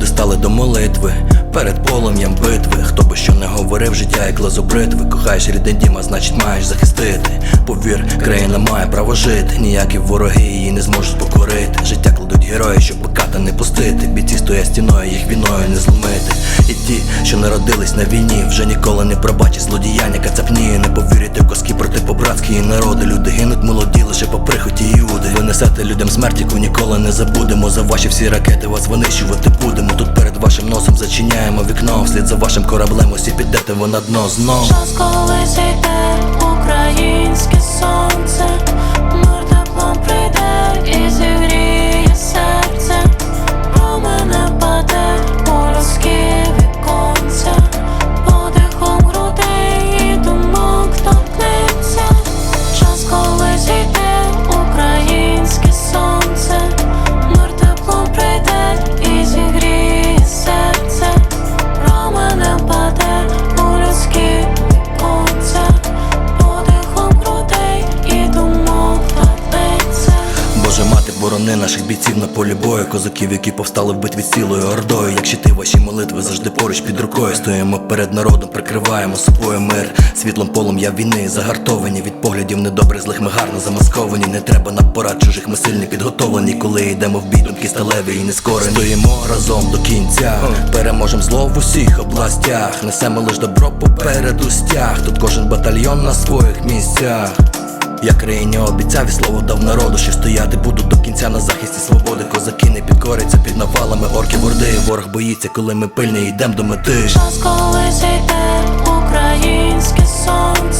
стали до молитви перед полум'ям битви. Хто би що не говорив, життя як лозобритви Кохаєш рідний дім, а значить маєш захистити. Повір, країна має право жити. Ніякі вороги її не зможуть покорити. Життя кладуть герої, щоб пеката не пустити. Бійці стоять стіною, їх віною не зломити. І ті, що народились на війні, вже ніколи не пробачать злодіяння кацапніє. Не повірите в коски проти по-братські народи. Люди гинуть молоді лише по прихоті Іуди. Ви несете людям смерть, яку ніколи не забудемо. За ваші всі ракети вас винищувати будемо. Тут перед вашим носом зачиняємо вікно. Вслід за вашим кораблем усі підете ви на дно знов. Час, коли зійде мати, наших бійців на полі бою, козаків, які повстали в битві цілою ордою. Як щити ваші молитви завжди поруч під рукою. Стоїмо перед народом, прикриваємо собою мир. Світлом полум'я війни загартовані від поглядів недобрих злих ми гарно замасковані. Не треба на порад чужих ми сильні підготовлені. Коли йдемо в бій, думки сталеві і нескорені. Стоїмо разом до кінця. Переможем зло в усіх областях. Несемо лиш добро попереду стяг. Тут кожен батальйон на своїх місцях. Я країні обіцяв і слово дав народу, що стояти буду до кінця на захисті свободи. Козаки не підкоряться під навалами, орки борди. Ворог боїться, коли ми пильні йдем до мети. Час, коли зійде українське сонце,